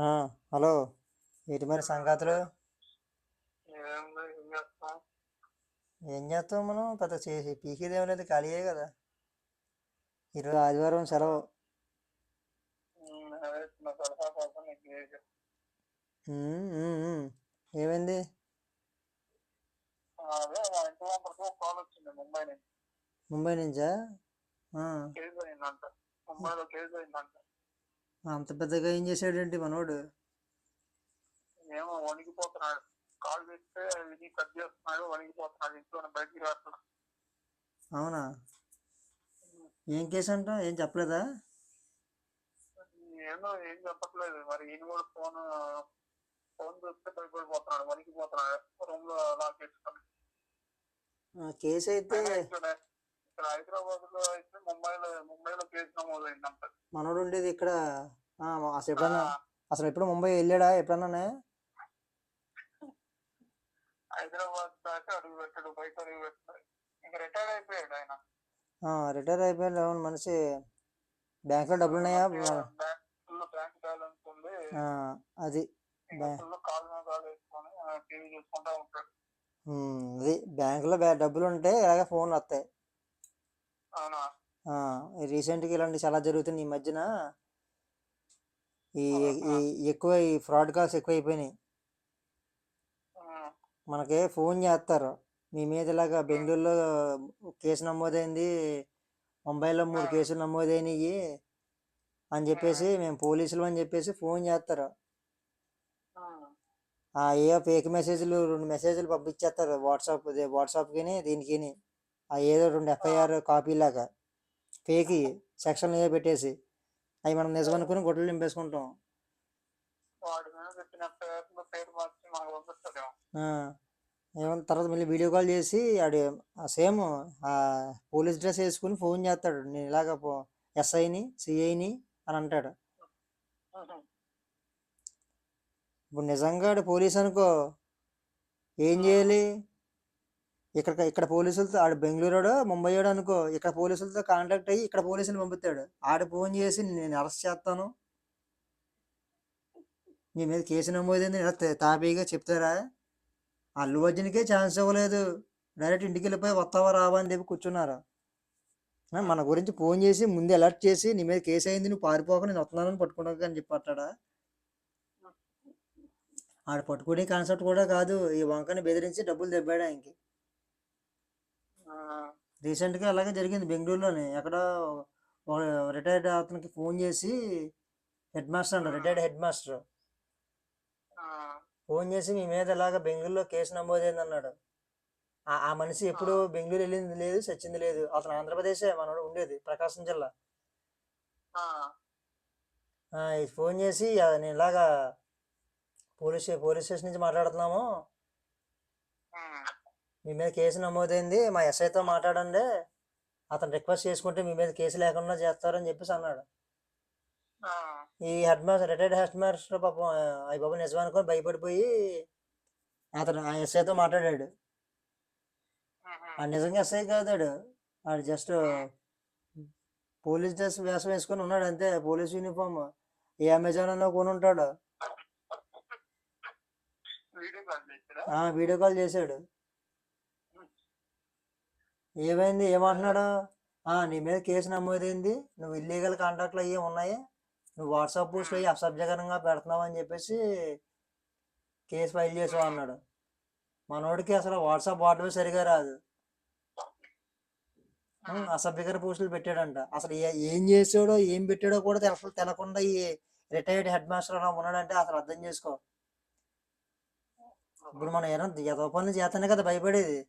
ఆ, హలో ఏంటి మరి సంగతులు? ఏం చేస్తాం మనం? పెద్ద చేసి పీకేదేం లేదు ఖాళీయే కదా. ఈరోజు ఆదివారం సెలవు. ఏమైంది? ముంబై నుంచి. ముంబై నుంచా? ఆ, కేసు అయిందంట ముంబైలో కేసు అయిందంట అంత పెద్దగా ఏం చేశాడేంటి మనోడు? ఏమో వణికిపోతున్నాడు. కాల్ చేస్తే విని కట్ చేస్తున్నాడు వణికిపోతున్నాడు ఇంట్లో బయటికి రాస్తున్నాడు. అవునా? ఏం కేసు అంట? ఏం చెప్పలేదా? ఏమో ఏం చెప్పట్లేదు. మరి ఈయన కూడా ఫోన్ ఫోన్ చూస్తే భయపడిపోతున్నాడు వణికిపోతున్నాడు. రూమ్లో లాక్ చేసుకొని కేసు అయితే హైదరాబాద్లో అయితే ముంబైలో ముంబైలో కేసు నమోదైందంట. మనోడు ఉండేది ఇక్కడ అసలు ఎప్పుడన్నా అసలు ఎప్పుడు ముంబై వెళ్ళాడా ఎప్పుడన్నా హైదరాబాద్ దాకా అడుగు పెట్టాడు బయట అడుగు పెట్టాడు. ఇంకా రిటైర్ అయిపోయాడు ఆయన. రిటైర్ అయిపోయాడు. అవును మనిషి. డబ్బులు ఉన్నాయా బ్యాంక్ బ్యాంక్ బ్యాలెన్స్ ఉంది. ఆ, అది. అది. బ్యాంకులో బ్యా డబ్బులు ఉంటే ఇలాగ ఫోన్లు వస్తాయి. అవునా? ఆ, రీసెంట్గా ఇలాంటి చాలా జరుగుతున్నాయి ఈ మధ్యన. ఈ ఈ ఎక్కువ ఈ ఫ్రాడ్ కాల్స్ ఎక్కువ అయిపోయినాయి ఉమ్, మనకి ఫోన్ చేస్తారు. మీ మీద ఇలాగా బెంగళూరులో కేసు నమోదైంది. ముంబైలో మూడు కేసులు నమోదైనవి అని చెప్పేసి మేము పోలీసులు అని చెప్పేసి ఫోన్ చేస్తారు. ఏ ఫేక్ మెసేజ్లు రెండు మెసేజ్లు పంపించేస్తారు. వాట్సాప్ వాట్సాప్కి దీనికి ఆ ఏదో రెండు ఎఫ్ఐఆర్ కాపీ లాగా ఫేక్ సెక్షన్ ఏ పెట్టేసి. అవి మనం నిజం అనుకుని గుడ్డలు నింపేసుకుంటాం ఏమన్నా తర్వాత మళ్ళీ వీడియో కాల్ చేసి ఆడు సేమ్ ఆ పోలీస్ డ్రెస్ వేసుకుని ఫోన్ చేస్తాడు. నేను ఇలాగ ఎస్ఐని సిఐని అని అంటాడు. ఇప్పుడు నిజంగా పోలీస్ అనుకో ఏం చేయాలి? ఇక్కడ ఇక్కడ పోలీసులతో ఆడు బెంగళూరు ముంబై వాడు అనుకో ఇక్కడ పోలీసులతో కాంటాక్ట్ అయ్యి ఇక్కడ పోలీసులు పంపుతాడు ఆడు ఫోన్ చేసి నేను అరెస్ట్ చేస్తాను. నీ మీద కేసు నమోదైంది. తాపీగా చెప్తారా? అల్లు అర్జున్కే ఛాన్స్ ఇవ్వలేదు. డైరెక్ట్ ఇంటికి వెళ్ళిపోయి వస్తావా రావా అని చెప్పి కూర్చున్నారు? మన గురించి ఫోన్ చేసి ముందు అలర్ట్ చేసి నీ మీద కేసు అయింది నువ్వు పారిపోక నేను వస్తున్నానని పట్టుకున్నాక అని చెప్పి అంటాడా ఆడు పట్టుకునే కాన్సెప్ట్ కూడా కాదు. ఈ వంకని బెదిరించి డబ్బులు దెబ్బాడు ఆయనకి రీసెంట్గా అలాగే జరిగింది బెంగళూరులోనే. ఎక్కడ రిటైర్డ్ అతనికి ఫోన్ చేసి హెడ్ మాస్టర్ అంట రిటైర్డ్ హెడ్ మాస్టర్ ఫోన్ చేసి మీ మీద ఇలాగ బెంగళూరులో కేసు నమోదైంది అన్నాడు. ఆ మనిషి ఎప్పుడు బెంగళూరు వెళ్ళింది లేదు చచ్చింది లేదు. అతను ఆంధ్రప్రదేశే మనోడు ఉండేది ప్రకాశం జిల్లా. ఫోన్ చేసి "ఆ, నేను ఇలాగా పోలీస్ పోలీస్ స్టేషన్ నుంచి మాట్లాడుతున్నాము. మీ మీద కేసు నమోదైంది మా ఎస్ఐతో మాట్లాడండి. అతను రిక్వెస్ట్ చేసుకుంటే మీ మీద కేసు లేకుండా చేస్తారని చెప్పేసి అన్నాడు. ఈ head master retired head master పాపం అయ్యి బాబు నిజం అనుకొని భయపడిపోయి అతను ఆ ఎస్ఐతో మాట్లాడాడు. ఆ నిజంగా ఎస్ఐ కాదాడు. ఆడు జస్ట్ పోలీస్ డ్రెస్ వేషం వేసుకొని ఉన్నాడు అంతే పోలీస్ యూనిఫామ్. ఏ అమెజాన్ అన్న కొని ఉంటాడు. వీడియో కాల్ చేశాడు. ఏమైంది? ఏమంటున్నాడు? ఆ నీ మీద కేసు నమోదైంది. నువ్వు ఇల్లీగల్ కాంటాక్ట్లు అయ్యి ఉన్నాయి? నువ్వు వాట్సాప్ పోస్ట్లు అయ్యి అసభ్యకరంగా పెడుతున్నావు అని చెప్పేసి కేసు ఫైల్ చేసావు అన్నాడు. మనోడికి అసలు వాట్సాప్ వాడటమే సరిగా రాదు. అసభ్యకర పోస్టులు పెట్టాడంట. అసలు ఏ- చేసాడో ఏం పెట్టాడో కూడా తెల తెలకుండా ఈ రిటైర్డ్ హెడ్ మాస్టర్ అలా ఉన్నాడంటే అసలు అర్థం చేసుకో. ఇప్పుడు మనం ఏదో ఏదో పనులు చేతనే కదా భయపడేది అవును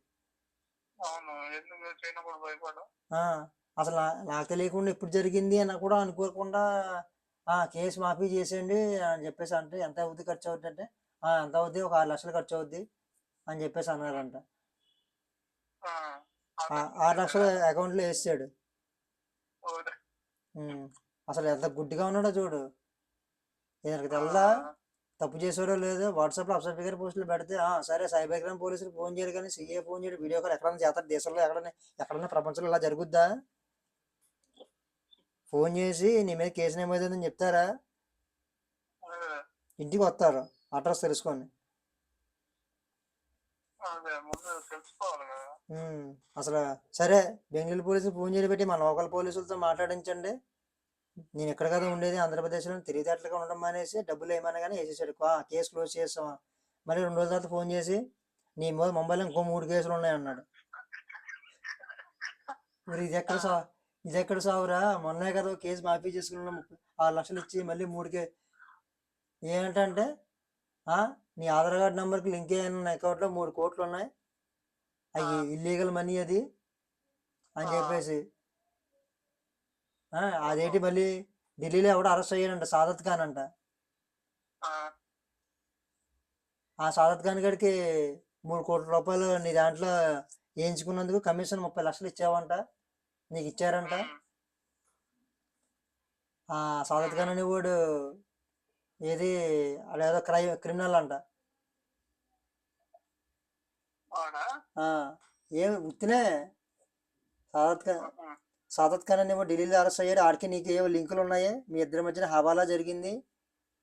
ఎందుకు చేయనప్పుడు భయపడ్డా ఆ, అసలు నాకు తెలియకుండా ఇప్పుడు జరిగింది అని కూడా అనుకోకుండా ఆ కేసు మాఫీ చేసేయండి అని చెప్పేసి అంటే ఎంత అవుద్ది ఖర్చు అవుద్ది అంటే "ఆ, ఎంత అవుద్ది? ఒక ఆరు లక్షలు ఖర్చు అవుద్ది అని చెప్పేసి అన్నారంట. ఆరు లక్షలు అకౌంట్లో వేసాడు అసలు ఎంత గుడ్డిగా ఉన్నాడో చూడు. ఇతనికి తెల్లా తప్పు చేసాడో లేదో వాట్సాప్లో అసభ్యకర పోస్టులు పెడితే "ఆ, సరే సైబర్ క్రైమ్ పోలీసులకు ఫోన్ చేయాలి కానీ సీఏ ఫోన్ చేయడం వీడియో కాల్ ఎక్కడైనా చేస్తారు దేశంలో ఎక్కడైనా ఎక్కడైనా ప్రపంచంలో ఇలా జరుగుద్దా? ఫోన్ చేసి నీ మీద కేసు నమోదైందని చెప్తారా. ఇంటికి వస్తారు అడ్రస్ తెలుసుకొని. అసలు సరే బెంగళూరు పోలీసులు ఫోన్ చేసి పెట్టి మా లోకల్ పోలీసులతో మాట్లాడించండి. నేను ఎక్కడ కదా ఉండేది? ఆంధ్రప్రదేశ్లో తెలివితేటలుగా ఉండడం మానేసి డబ్బులు ఏమన్నా కానీ వేసేసాడు. "ఆ, కేసు క్లోజ్ చేస్తామా మళ్ళీ రెండు రోజుల తర్వాత ఫోన్ చేసి నీ మీద ముంబైలో ఇంకో మూడు కేసులు ఉన్నాయి అన్నాడు మరి ఇది ఎక్కడ సా ఇది ఎక్కడ సావురా? మొన్నే కదా కేసు మాఫీ చేసుకున్న ఆరు లక్షలు ఇచ్చి మళ్ళీ మూడు కే ఏంటంటే ఆ, నీ ఆధార్ కార్డ్ నెంబర్కి లింక్ అయిన అకౌంట్లో మూడు కోట్లు ఉన్నాయి. అవి ఇల్లీగల్ మనీ అది. అని. చెప్పేసి అదేంటి మళ్ళీ? ఢిల్లీలో ఎవడో అరెస్ట్ అయ్యాడంట సాదత్ ఖాన్ అంట. ఆ, సాదత్ ఖాన్ గడికి మూడు కోట్ల రూపాయలు నీ దాంట్లో వేయించుకున్నందుకు కమిషన్ ముప్పై లక్షలు ఇచ్చావంట. నీకు ఇచ్చారంట. ఆ సాదత్ ఖాన్ అనేవాడు ఏది అదేదో క్రై క్రిమినల్ అంట. అవునా? ఆ, ఏం ఉత్తినే సాదత్ ఖాన్ సాదత్ ఖాన్ అనేవాడు ఢిల్లీలో అరెస్ట్ అయ్యాడు ఆడికి నీకు ఏవో లింకులు ఉన్నాయి? మీ ఇద్దరి మధ్యన హవాలా జరిగింది.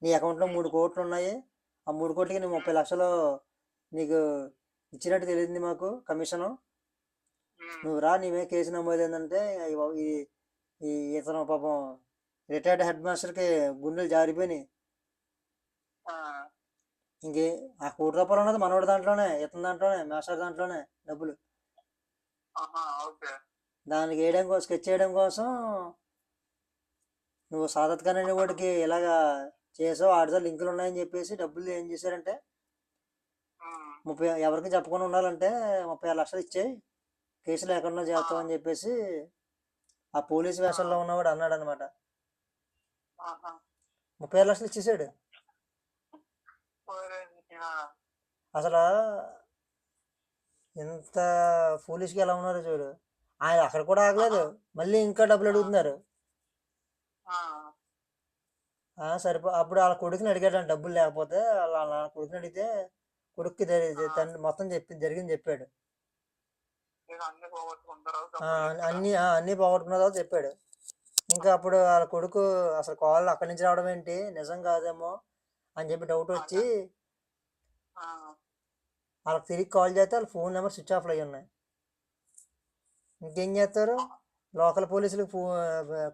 నీ అకౌంట్లో మూడు కోట్లు ఉన్నాయి? ఆ మూడు కోట్లకి నువ్వు ముప్పై లక్షలు నీకు ఇచ్చినట్టు తెలిసింది మాకు కమిషను. నువ్వు రా నీవే కేసు నమోదు ఏంటంటే ఈ ఈ ఇతను పాపం రిటైర్డ్ హెడ్ మాస్టర్కి గుండెలు జారిపోయినాయి. ఇంకే ఆ కోటి రూపాయలు ఉన్నది మనోడి దాంట్లోనే ఇతని దాంట్లోనే మాస్టర్ దాంట్లోనే డబ్బులు. ఓకే. దానికి వేయడం కోసం స్కెచ్ చేయడం కోసం నువ్వు సాదత్ ఖాన్ అనే వాడికి ఇలాగా చేసావు ఆడితో లింకులు ఉన్నాయని చెప్పేసి డబ్బులు ఏం చేశారంటే ముప్పై ఎవరికి చెప్పకుండా ఉండాలంటే ముప్పై ఆరు లక్షలు ఇచ్చేయి. కేసు లేకుండా చేస్తామని చెప్పేసి ఆ పోలీస్ వేషంలో ఉన్నవాడు అన్నాడు అనమాట. ముప్పై ఆరు లక్షలు ఇచ్చేసాడు. అసలు ఎంత ఫూలిష్గా ఎలా ఉన్నారో చూడు. ఆయన అక్కడ కూడా ఆగలేదు. మళ్ళీ ఇంకా డబ్బులు అడుగుతున్నారు. సరిపో అప్పుడు వాళ్ళ కొడుకుని అడిగాడు డబ్బులు లేకపోతే వాళ్ళ కొడుకుని అడిగితే కొడుక్కి తండ్రి మొత్తం చెప్పి జరిగింది చెప్పాడు. నేను అన్ని అన్ని పోగొట్టుకున్న తర్వాత చెప్పాడు. ఇంకా అప్పుడు వాళ్ళ కొడుకు అసలు కాల్ అక్కడి నుంచి రావడం ఏంటి? నిజం కాదేమో అని చెప్పి డౌట్ వచ్చి వాళ్ళకి తిరిగి కాల్ చేస్తే వాళ్ళ ఫోన్ నెంబర్ స్విచ్ ఆఫ్లో అయి ఉన్నాయి. ఇంకేం చేస్తారు? లోకల్ పోలీసులకు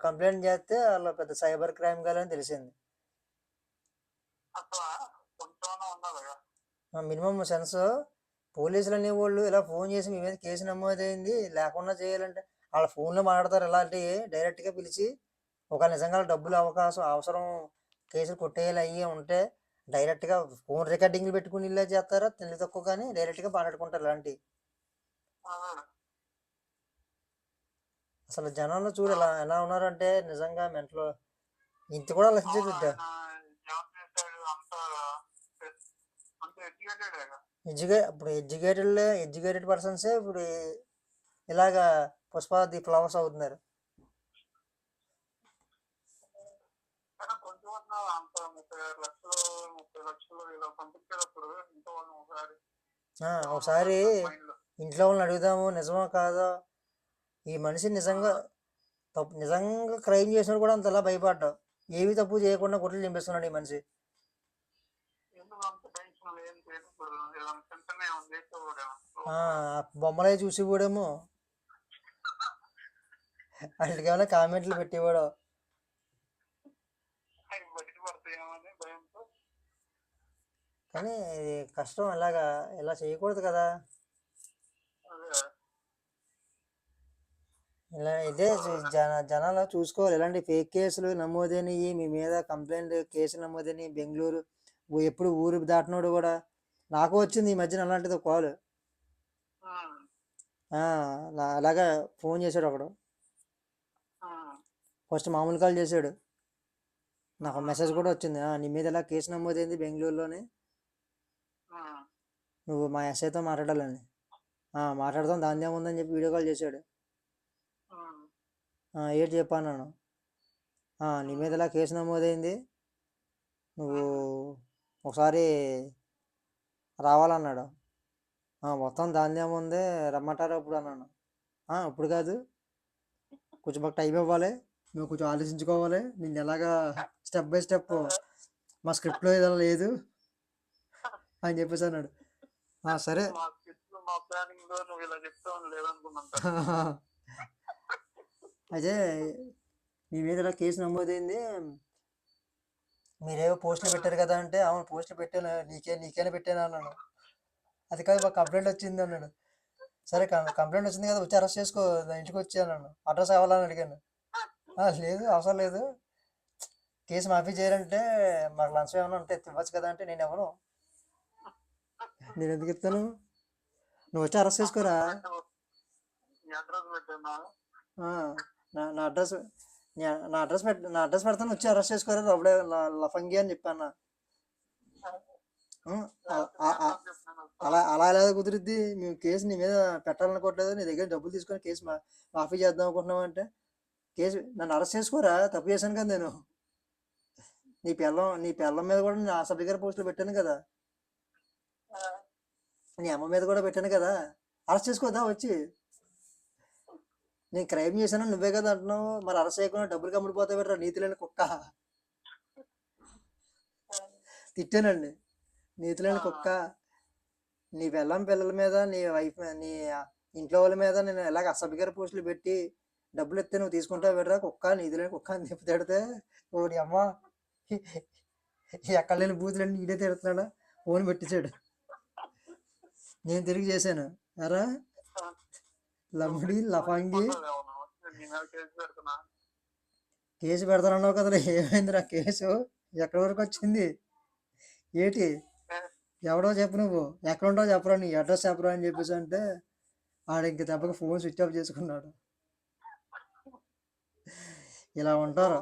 కంప్లైంట్ చేస్తే వాళ్ళ పెద్ద సైబర్ క్రైమ్ అని తెలిసింది. మినిమం సెన్స్ పోలీసులు అనేవాళ్ళు ఇలా ఫోన్ చేసి మీ మీద కేసు నమోదైంది లేకుండా చేయాలంటే వాళ్ళ ఫోన్లో మాట్లాడతారు ఇలాంటివి డైరెక్ట్గా పిలిచి ఒక నిజంగా డబ్బులు అవకాశం అవసరం కేసులు కొట్టేయాలి అయ్యి ఉంటే డైరెక్ట్గా ఫోన్ రికార్డింగ్లు పెట్టుకుని ఇలా చేస్తారా? తెలివి తక్కువ కానీ డైరెక్ట్గా మాట్లాడుకుంటారు ఇలాంటివి. అసలు జనాలు చూడు ఎలా ఎలా ఉన్నారంటే నిజంగా మెంట్లో ఇంత కూడా లక్షించదు ఎడ్యుకే ఇప్పుడు ఎడ్యుకేటెడ్ ఎడ్యుకేటెడ్ పర్సన్సే ఇప్పుడు ఇలాగా పుష్పాది ఫ్లవర్స్ అవుతున్నారు. ఒకసారి ఇంట్లో వాళ్ళని అడుగుదాము నిజమో కాదో? ఈ మనిషి నిజంగా తప్పు నిజంగా క్రైమ్ చేసినాడు కూడా అంతలా భయపడ్డావు ఏమి తప్పు చేయకుండా గుడ్లు నింపిస్తున్నాడు ఈ మనిషి. బొమ్మలే చూసి కూడేమో వాళ్ళకి ఏమైనా కామెంట్లు పెట్టేవాడు. కానీ కష్టం అలాగా ఇలా చేయకూడదు కదా అదే ఇలా ఇదే జన జనాలు చూసుకోవాలి. ఇలాంటి ఫేక్ కేసులు నమోదైనవి మీ మీద కంప్లైంట్ కేసులు నమోదైనవి బెంగళూరు ఎప్పుడు ఊరు దాటినోడు కూడా నాకు వచ్చింది ఈ మధ్యన అలాంటిది కాల్. అలాగా ఫోన్ చేశాడు ఒకడు. ఫస్ట్ మామూలు కాల్ చేశాడు. నాకు మెసేజ్ కూడా వచ్చింది. "ఆ, నీ మీద ఇలా కేసు నమోదైంది బెంగళూరులోని? నువ్వు మా ఎస్ఐతో మాట్లాడాలని. "ఆ, మాట్లాడదాం దాని ఏముందని చెప్పి వీడియో కాల్ చేశాడు. "ఆ, ఏంటి చెప్పాను నీ మీద ఇలా కేసు నమోదైంది? నువ్వు ఒకసారి రావాలన్నాడు. "ఆ, మొత్తం దాని ఏముంది రమ్మంటారా ఇప్పుడు అన్నాను. "ఆ, ఇప్పుడు కాదు. కొంచెం మాకు టైం ఇవ్వాలి. నువ్వు కొంచెం ఆలోచించుకోవాలి. నేను ఎలాగా స్టెప్ బై స్టెప్ మా స్క్రిప్ట్లో ఇలా లేదు అని చెప్పేసి అన్నాడు. "ఆ, సరే. మా స్కిట్లు మా ప్లానింగ్లో నువ్వు ఇలా చెప్తావు లేదనుకున్నాను. అదే మీ మీద ఇలా కేసు నమోదైంది. మీరేవో పోస్టులు పెట్టారు కదా అంటే అవును పోస్టులు పెట్టాను. నీకే నీకేనే పెట్టాను అన్నాడు. అది కాదు మాకు కంప్లైంట్ వచ్చింది అన్నాడు. సరే కంప్లైంట్ వచ్చింది కదా వచ్చి అరెస్ట్ చేసుకో ఇంటికి వచ్చి అన్నాడు. అడ్రస్ కావాలని అడిగాను. "ఆ, లేదు అవసరం లేదు. కేసు మాఫీ చేయాలంటే మాకు లంచం ఏమైనా ఉంటే ఇవ్వచ్చు కదా అంటే నేను ఎవరు నేను ఎందుకు ఇస్తాను? నువ్వు వచ్చి అరెస్ట్ చేసుకోరా? నీ నా అడ్రస్ నా- అడ్రస్ పెట్ నా అడ్రస్ పెడతాను వచ్చి అరెస్ట్ చేసుకోరా రబడే లఫంగి అని చెప్పాను అలా అలా ఎలా కుదిరిద్ది? మేము కేసు నీ మీద పెట్టాలనుకోవట్లేదు నీ దగ్గర డబ్బులు తీసుకొని కేసు మా మాఫీ చేద్దాం అనుకుంటున్నావు అంటే కేసు నన్ను అరెస్ట్ చేసుకోరా? తప్పు చేశాను కదా నేను. నీ పిల్లం నీ పిల్లం మీద కూడా నేను ఆసఫ్ దగ్గర పోస్టులు పెట్టాను కదా. నీ అమ్మ మీద కూడా పెట్టాను కదా. అరెస్ట్ చేసుకోదా వచ్చి? నేను క్రైమ్ చేశాను నువ్వే కదా అంటున్నావు. మరి అరెస్ట్ చేయకుండా డబ్బులు కమ్ముడిపోతాయి పెట్టరా నీతి లేని కుక్క. తిట్టానండి. నీతి లేని కుక్క. నీ పిల్లం పిల్లల మీద నీ వైఫ్ నీ ఇంట్లో వాళ్ళ మీద నేను ఎలాగ అసభ్యకర పోస్టులు పెట్టి డబ్బులు ఇస్తే నువ్వు తీసుకుంటావు పెట్టరా కుక్క నీతి లేని కుక్క అని చెప్పి తిడితే ఓ నీ అమ్మ. ఎక్కడ లేని బూతులన్నీ నీడే తిడుతున్నాడా? ఫోన్ పెట్టించాడు. నేను తిరిగి చేశాను. అరా లమ్ముడి లఫంగి కేసు పెడుతున్నా. కేసు పెడతానన్నావు కదా ఏమైందిరా కేసు? ఎక్కడి వరకు వచ్చింది? ఏటి? ఎవడో చెప్పు నువ్వు. ఎక్కడ ఉంటావు చెప్పరా నీ అడ్రస్ చెప్పరా అని చెప్పేసి అంటే ఆడు ఇంక దెబ్బకి ఫోన్ స్విచ్ ఆఫ్ చేసుకున్నాడు. ఇలా ఉంటారు.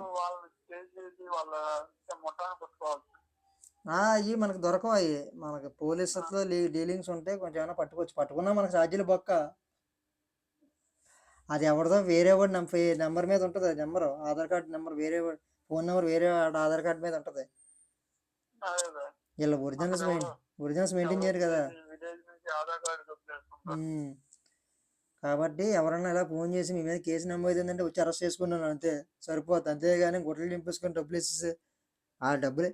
అయ్యి మనకు దొరకవు అయ్యి మనకి పోలీసులతో డీలింగ్స్ ఉంటే కొంచెం ఏమైనా పట్టుకోవచ్చు పట్టుకున్నా మనకు ఛార్జీలు బొక్క. అది ఎవరిదో వేరే వాడి నెంబర్ మీద ఉంటుంది అది నెంబర్. ఆధార్ కార్డు నెంబర్ వేరే ఫోన్ నెంబర్ వేరే ఆధార్ కార్డు మీద ఉంటుంది. వీళ్ళు ఒరిజినల్స్ ఒరిజినల్స్ మెయింటైన్ చేయరు కదా. కాబట్టి ఎవరన్నా ఇలా ఫోన్ చేసి మీ మీద కేసు నమోదైందంటే వచ్చి అరెస్ట్ చేసుకున్నాను అంతే సరిపోద్ది. అంతేగాని గుడ్డలు నింపేసుకొని డబ్బులు ఇచ్చేసి ఆ డబ్బులే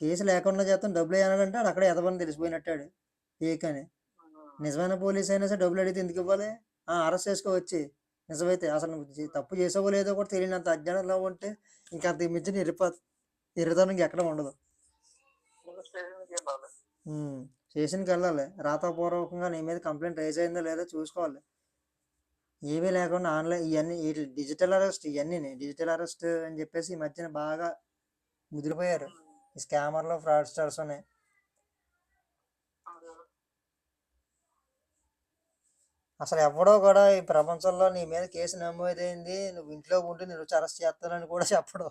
కేసు లేకుండా చేస్తాం డబ్బులు వేయాలంటే అక్కడే ఎదవని తెలిసిపోయినట్టాడు. ఏకని. నిజమైన పోలీస్ అయినా సరే డబ్బులు అడిగితే ఎందుకు ఇవ్వాలి? అరెస్ట్ చేసుకోవచ్చి నిజమైతే అసలు నువ్వు తప్పు చేసావో లేదో కూడా తెలియనంత అజ్ఞానంలో ఉంటే ఇంకా అంత మించి ఇరిప ఇరదనం ఎక్కడ ఉండదు. స్టేషన్కి వెళ్ళాలి. రాతపూర్వకంగా నీ మీద కంప్లైంట్ రైజ్ అయిందో లేదో చూసుకోవాలి. ఏమీ లేకుండా ఆన్లైన్ ఇవన్నీ డిజిటల్ అరెస్ట్ ఇవన్నీ డిజిటల్ అరెస్ట్ అని చెప్పేసి ఈ మధ్యన బాగా ముదిరిపోయారు. ఈ స్కామర్లు ఫ్రాడ్స్టర్స్ అని అదే. అసలు ఎవడో కూడా ఈ ప్రపంచంలో నీ మీద కేసు నమోదైంది నువ్వు ఇంట్లో ఉండి నేను వచ్చి అరెస్ట్ చేస్తానని కూడా చెప్పడు.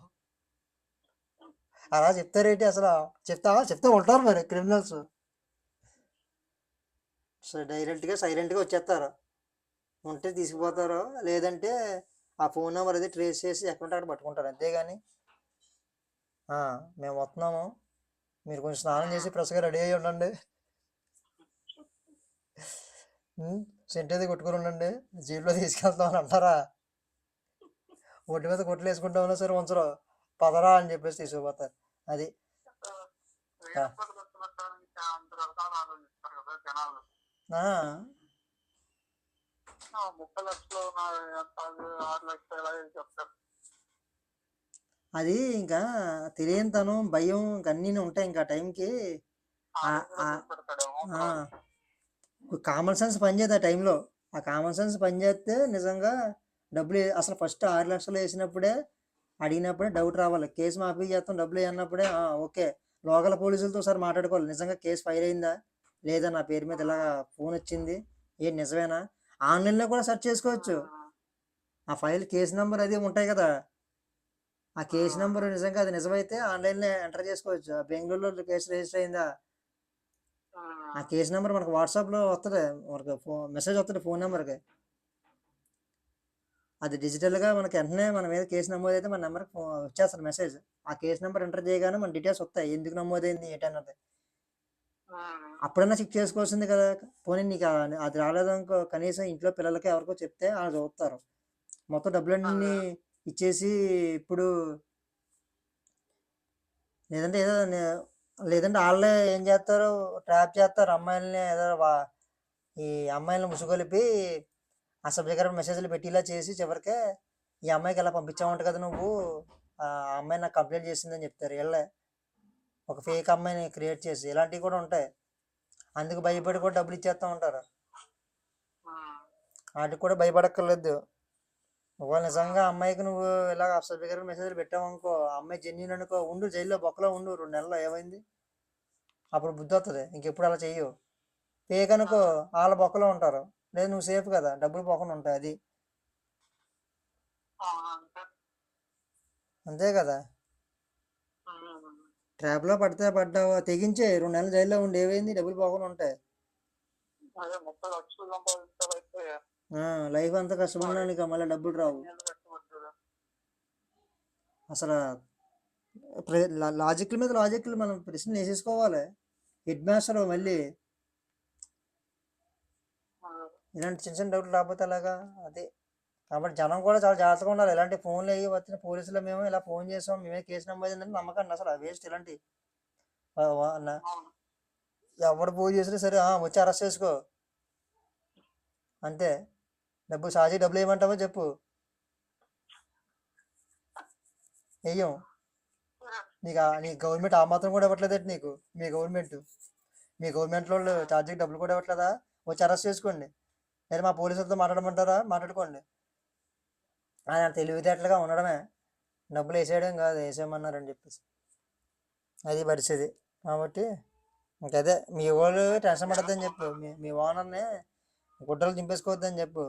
అలా చెప్తారేంటి అసలు? చెప్తావా చెప్తా ఉంటారు మరి క్రిమినల్స్. సో డైరెక్ట్గా సైలెంట్గా వచ్చేస్తారు. ఉంటే తీసుకుపోతారు. లేదంటే ఆ ఫోన్ నెంబర్ అది ట్రేస్ చేసి ఎక్కడంటే అక్కడ పట్టుకుంటారు. అంతేగాని మేము వస్తున్నాము. మీరు కొంచెం స్నానం చేసి ఫ్రెష్గా రెడీ అయ్యి ఉండండి. సెంట్ అది కొట్టుకుని ఉండండి జీప్లో తీసుకెళ్తాం అని అంటారా? ఒంటి మీద కొట్లు వేసుకుంటామన్నా సరే ఉంచరు. పదరా అని చెప్పేసి తీసుకుపోతారు. అది. అది ఇంకా తెలియనితనం భయం ఇంకా అన్నీ ఉంటాయి ఇంకా టైంకి. కామన్ సెన్స్ పనిచేయదు ఆ టైంలో ఆ కామన్ సెన్స్ పనిచేస్తే నిజంగా డబ్బులు ఏ- అసలు ఫస్ట్ ఆరు లక్షలు వేసినప్పుడే అడిగినప్పుడే డౌట్ రావాలి. కేసు మాఫీ చేస్తాం డబ్బులు అన్నప్పుడే "ఆ, ఓకే. లోకల్ పోలీసులతో ఒకసారి మాట్లాడుకోవాలి. నిజంగా కేసు ఫైల్ అయిందా? లేదా నా పేరు మీద ఇలా ఫోన్ వచ్చింది? ఏంటి నిజమేనా? ఆన్లైన్లో కూడా సెర్చ్ చేసుకోవచ్చు. ఆ ఫైల్ కేసు నెంబర్ అది ఉంటాయి కదా. ఆ కేసు నెంబర్ నిజంగా అది నిజమైతే ఆన్లైన్లో ఎంటర్ చేసుకోవచ్చు. ఆ బెంగళూరులో కేసు రిజిస్టర్ అయిందా? ఆ. కేసు నెంబర్ మనకు వాట్సాప్లో వస్తుంది మనకు మెసేజ్ వస్తుంది ఫోన్ నెంబర్కి. అది డిజిటల్గా మనకి వెంటనే మన మీద కేసు నమోదైతే మన నెంబర్కి వచ్చేస్తుంది మెసేజ్. ఆ కేసు నెంబర్ ఎంటర్ చేయగానే మన డీటెయిల్స్ వస్తాయి ఎందుకు నమోదైంది ఏంటన్నది అప్పుడన్నా చెక్ చేసుకోవాల్సింది కదా. పోనీ నీకు అది రాలేదనుకో కనీసం ఇంట్లో పిల్లలకి ఎవరికో చెప్తే వాళ్ళు చూస్తారు. మొత్తం డబ్బులన్నీ ఇచ్చేసి ఇప్పుడు లేదంటే ఏదో లేదంటే వాళ్ళే ఏం చేస్తారు ట్రాప్ చేస్తారు అమ్మాయిల్ని ఏదో వా- ఈ అమ్మాయిలను ముసుగొలిపి అసభ్యకరమైన మెసేజ్లు పెట్టిలా చేసి చివరికి ఈ అమ్మాయికి ఇలా పంపించావంట కదా నువ్వు. ఆ అమ్మాయి నాకు కంప్లైంట్ చేసిందని చెప్తారు. వీళ్ళే ఒక ఫేక్ అమ్మాయిని క్రియేట్ చేసి ఇలాంటివి కూడా ఉంటాయి. అందుకు భయపడి కూడా డబ్బులు ఇచ్చేస్తూ ఉంటారు. వాటికి కూడా భయపడక్కర్లేదు. ఒకవేళ నిజంగా అమ్మాయికి నువ్వు ఇలా అసభ్యకరమైన మెసేజ్లు పెట్టావనుకో ఆ అమ్మాయి జెన్యున్ అనుకో ఉండు జైల్లో బొక్కలో ఉండు రెండు నెలలు ఏమైంది? అప్పుడు బుద్ధి వస్తుంది ఇంకెప్పుడు అలా చెయ్యవు. ఫేక్ అనుకో వాళ్ళ బొక్కలో ఉంటారు. లేదు నువ్వు సేఫ్ కదా డబ్బులు పోకుండా ఉంటాయి అది. అంతే. కదా. ట్రాప్లో పడితే పడ్డావా? తెగించే రెండు నెలలు జైల్లో ఉండి ఏమైంది? డబ్బులు పోకుండా ఉంటాయి. అదే ముప్పై లక్షలు సంపాదించాలైతే లైఫ్ అంతా మళ్ళీ డబ్బులు రావు. అసలు లాజిక్ల మీద లాజిక్లు మనం ప్రశ్న వేసేసుకోవాలి. హెడ్ మాస్టర్ మళ్ళీ ఇలాంటి చిన్న చిన్న డౌట్లు రాకపోతే అలాగా అది. కాబట్టి జనం కూడా చాలా జాగ్రత్తగా ఉండాలి. ఇలాంటి ఫోన్లు అయ్యి వచ్చిన పోలీసులు మేము ఇలా ఫోన్ చేసాం మేమే కేసు నమోదు ఏంటంటే నమ్మకండి అసలు. వేస్ట్ ఇలాంటి ఎవరు ఎవడు ఫోన్ చేసినా సరే వచ్చి అరెస్ట్ చేసుకో. అంతే. డబ్బు సాజీ డబ్బులు ఏమంటావో చెప్పు. వెయ్యం నీకు నీ గవర్నమెంట్ ఆ మాత్రం కూడా ఇవ్వట్లేదండి నీకు? మీ గవర్నమెంట్. మీ గవర్నమెంట్ వాళ్ళు ఛార్జీకి డబ్బులు కూడా ఇవ్వట్లేదా? వచ్చి అరెస్ట్ చేసుకోండి. లేదా మా పోలీసులతో మాట్లాడమంటారా? మాట్లాడుకోండి. ఆయన తెలివితేటలుగా ఉండడమే. డబ్బులు వేసేయడం కాదు వేసేయమన్నారని చెప్పేసి. అది పరిస్థితి. కాబట్టి ఇంకదే మీ వాళ్ళు టెన్షన్ పడద్దని చెప్పు. మీ మీ ఓనర్ని గుడ్డలు దింపేసుకోవద్దని చెప్పు.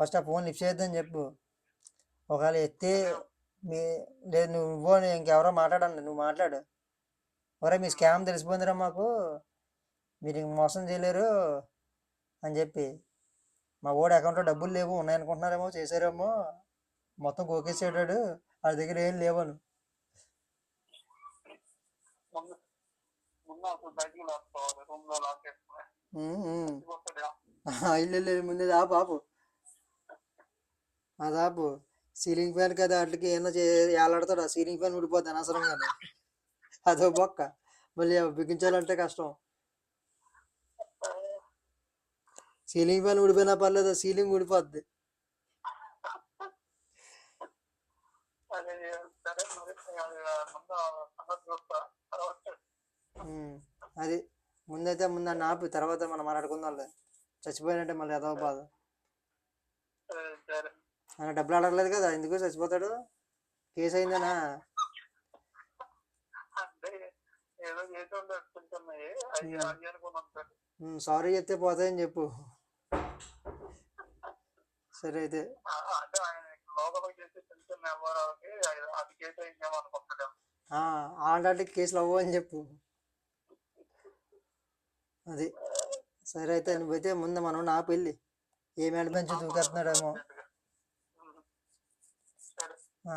ఫస్ట్ ఆ ఫోన్ లిఫ్ట్ చేయొద్దని చెప్పు. ఒకవేళ ఎత్తి మీ లేదు నువ్వు ఇంకెవరో మాట్లాడండి నువ్వు మాట్లాడు. ఒరే మీ స్కామ్ తెలిసిపోయిందిరా మాకు. మీరు ఇంక మోసం చేయలేరు అని చెప్పి. మా ఓడి అకౌంట్లో డబ్బులు లేవు ఉన్నాయనుకుంటున్నారేమో చేశారేమో. మొత్తం గోకేసాడాడు వాళ్ళ దగ్గర ఏం లేవను ముందు ముందు అసలు బయటికి లాక్కోవాలి రూమ్లో లాక్ చేసుకుని ఇల్లు ఇల్లు ముందు ఆపు ఆపు అది ఆపు సీలింగ్ ఫ్యాన్ కదా వాటికి ఏమన్నా ఏలాడతాడు? ఆ సీలింగ్ ఫ్యాన్ ఊడిపోద్ది అనవసరంగానే. అదో బొక్క. మళ్ళీ బిగించాలంటే కష్టం. సీలింగ్ ఫ్యాన్ ఊడిపోయినా పర్లేదు సీలింగ్ ఊడిపోద్ది. అది అది అది ముందైతే ముందు ఆపు తర్వాత మనం మాట్లాడుకుందాంలే. చచ్చిపోయినట్టే మళ్ళీ ఏదో బాధ. ఆయన డబ్బులు అడగలేదు కదా ఎందుకు చచ్చిపోతాడు? కేసు అయిందనా? అది అనుకున్నాను సార్ చెప్తే పోతాయని చెప్పు. సరే అయితే. అలాంటి కేసులు అవ్వవు అని చెప్పు. అది. సరే అయితే నువ్వైతే ముందు మనం నా పెళ్ళి ఏ మేడ పెంచి దూకేస్తున్నాడేమో సరే ఆ,